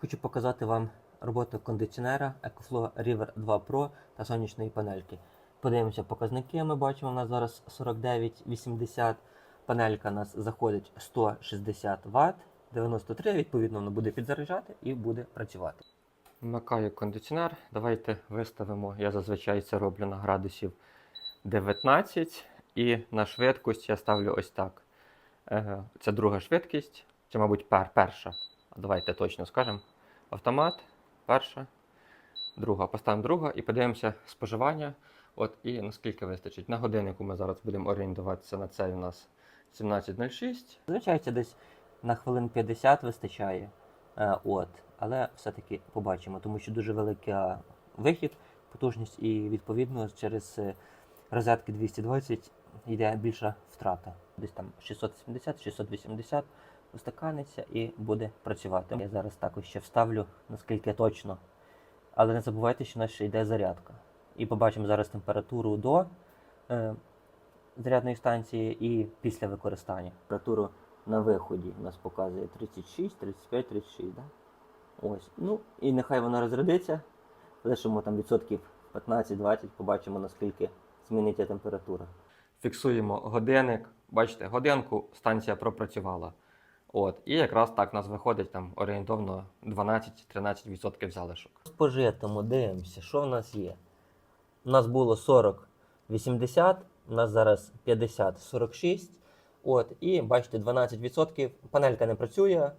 Хочу показати вам роботу кондиціонера EcoFlow River 2 Pro та сонячної панельки. Подивимося показники. Ми бачимо, у нас зараз 49,80. Панелька у нас заходить 160 Вт, 93, відповідно, воно буде підзаряджати і буде працювати. Вмикаю кондиціонер. Давайте виставимо. Я зазвичай це роблю на градусів 19. І на швидкість я ставлю ось так. Е, Це друга швидкість, чи, мабуть, пер, перша. Давайте точно скажемо. Автомат, перша, друга. Поставимо друга і подивимося споживання. От і наскільки вистачить. На годиннику ми зараз будемо орієнтуватися на цей у нас 17.06. Звичайно, десь на хвилин 50 вистачає. Е, от. Але все-таки побачимо, тому що дуже великий вихід, потужність, і відповідно через е, розетки 220 йде більша втрата. Десь там 670-680 устаканиться і буде працювати. Я зараз також ще вставлю, наскільки точно. Але не забувайте, що у нас ще йде зарядка. І побачимо зараз температуру до е, зарядної станції і після використання. Температуру на виході у нас показує 36, 35, 36. Да? Ось. Ну і нехай вона розрядиться. Лишимо там відсотків 15-20, побачимо наскільки зміниться температура. Фіксуємо годинник. Бачите, годинку станція пропрацювала. От, і якраз так у нас виходить там орієнтовно 12-13% залишок. По житому дивимося, що в нас є. У нас було 40-80, у нас зараз 50-46. От, і бачите, 12%. Панелька не працює.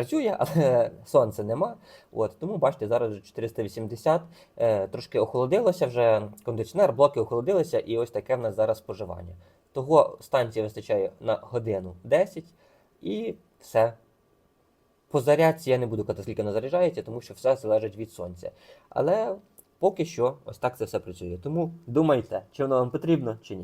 Працює, але сонця нема. От, тому бачите, зараз вже 480. Е, трошки охолодилося вже кондиціонер, блоки охолодилися, і ось таке в нас зараз споживання. Того станції вистачає на годину 10 і все. По зарядці я не буду казати, скільки вона заряджається, тому що все залежить від сонця. Але поки що ось так це все працює. Тому думайте, чи воно вам потрібно, чи ні.